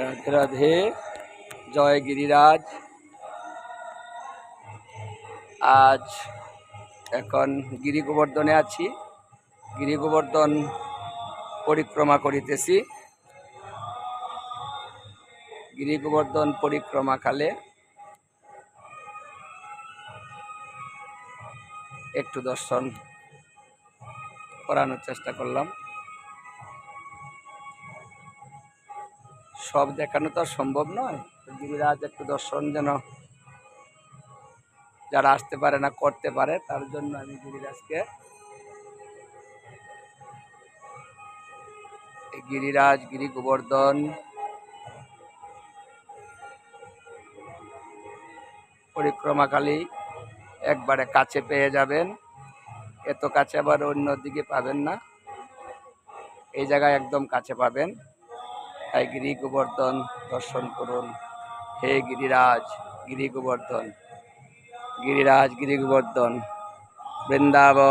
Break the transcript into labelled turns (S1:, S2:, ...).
S1: রাধে রাধে, জয় গিরিরাজ। আজ এখন গিরি গোবর্ধনে আছি। গিরি গোবর্ধন পরিক্রমা করিতেছি। গিরি গোবর্ধন পরিক্রমা কালে একটু দর্শন করানোর চেষ্টা করলাম। সব দেখানো তো আর সম্ভব নয়। গিরিরাজ একটু দর্শন যেন যারা আসতে পারে না, করতে পারে, তার জন্য আমি গিরিরাজকে গিরিরাজ, গিরি গোবর্ধন পরিক্রমাকালী একবারে কাছে পেয়ে যাবেন। এত কাছে আবার অন্য দিকে পাবেন না। এই জায়গায় একদম কাছে পাবেন। তাই গিরি গোবর্ধন দর্শন করুন। হে গিরিরাজ গিরি গোবর্ধন। গিরিরাজ গিরি গোবর্ধন। বৃন্দাবন।